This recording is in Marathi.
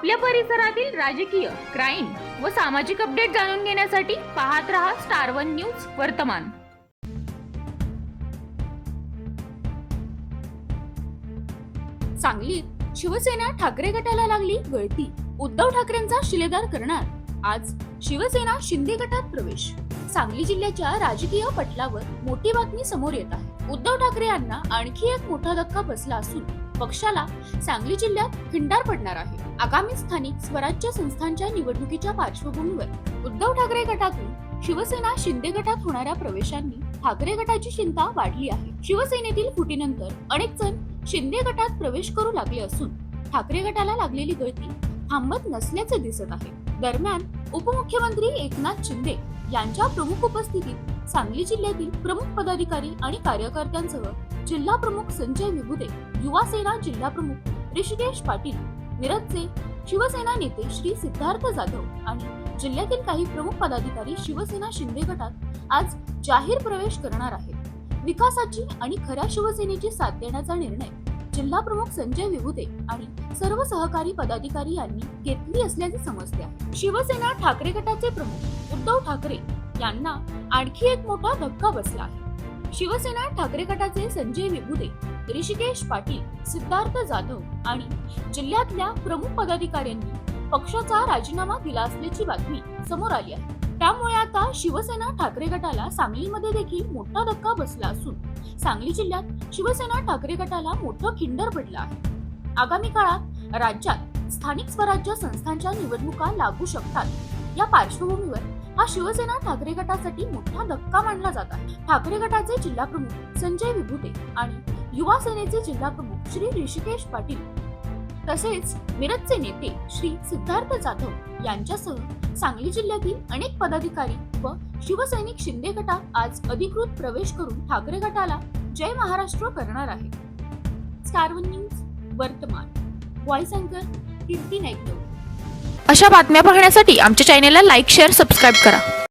आपल्या परिसरातील राजकीय क्राईम व सामाजिक अपडेट जाणून घेण्यासाठी पाहत रहा स्टार वन न्यूज वर्तमान. सांगलीत शिवसेना ठाकरे गटाला लागली गळती. उद्धव ठाकरेंचा शिलेदार करणार. आज शिवसेना शिंदे गटात प्रवेश. सांगली जिल्ह्याच्या राजकीय पटलावर मोठी बातमी समोर येत आहे. उद्धव ठाकरे यांना आणखी एक मोठा धक्का बसला असून पक्षाला सांगली जिल्ह्यात खिंडार पडणार आहे. आगामी स्थानिक स्वराज्य संस्थांच्या निवडणुकीच्या पार्श्वभूमीवर उद्धव ठाकरे गटातून शिवसेना शिंदे गटात होणाऱ्या प्रवेशांनी ठाकरे गटाची चिंता वाढली आहे. शिवसेनेतील फुटीनंतर अनेक जण शिंदे गटात प्रवेश करू लागले असून ठाकरे गटाला लागलेली गळती थांबत नसल्याचे दिसत आहे. दरम्यान उपमुख्यमंत्री एकनाथ शिंदे यांच्या प्रमुख उपस्थितीत सांगली जिल्ह्यातील प्रमुख पदाधिकारी आणि कार्यकर्त्यांसह जिल्हा प्रमुख संजय विभुदे युवा सेना जिल्हा प्रमुख ऋषिकेश पाटील मिरजचे शिवसेना नेते श्री सिद्धार्थ जाधव आणि जिल्ह्यातील काही प्रमुख पदाधिकारी शिवसेना शिंदे गटात आज जाहीर प्रवेश करणार आहेत. विकासाची आणि खऱ्या शिवसेनेची साथ देण्याचा निर्णय जिल्हा प्रमुख संजय विभुते आणि सर्व सहकारी पदाधिकारी यांनी घेतली असल्याचे समजते. शिवसेना ठाकरे गटाचे प्रमुख उद्धव ठाकरे यांना आणखी एक मोठा धक्का बसला आहे. शिवसेना ठाकरे गटाचे संजय विभुते ऋषिकेश पाटील सिद्धार्थ जाधव आणि जिल्ह्यातल्या प्रमुख पदाधिकाऱ्यांनी पक्षाचा राजीनामा दिला असल्याची बातमी समोर आली आहे. त्यामुळे आता शिवसेना ठाकरे गटाला सांगलीमध्ये देखील मोठा धक्का बसला असून सांगली जिल्ह्यात शिवसेना ठाकरे गटाला मोठं खिंडर पडलं आहे. आगामी काळात राज्यात स्थानिक स्वराज्य संस्थांच्या निवडणुका लागू शकतात. या पार्श्वभूमीवर हा शिवसेना ठाकरे गटासाठी मोठा धक्का मानला जात आहे. ठाकरे गटाचे जिल्हा प्रमुख संजय विभुते आणि युवा सेनेचे जिल्हा प्रमुख श्री ऋषिकेश पाटील तसेच मिरजचे नेते श्री सिद्धार्थ जाधव यांच्यासह सांगली जिल्ह्यातील अनेक पदाधिकारी व शिवसैनिक शिंदे गटात आज अधिकृत प्रवेश करून ठाकरे गटाला जय महाराष्ट्र करणार आहे स्टार न्यूज वर्तमान. व्हॉइस अँकर कीर्ती नाईक. अशा बातम्या पाहण्यासाठी आमच्या चॅनेलला लाईक शेअर सबस्क्राईब करा.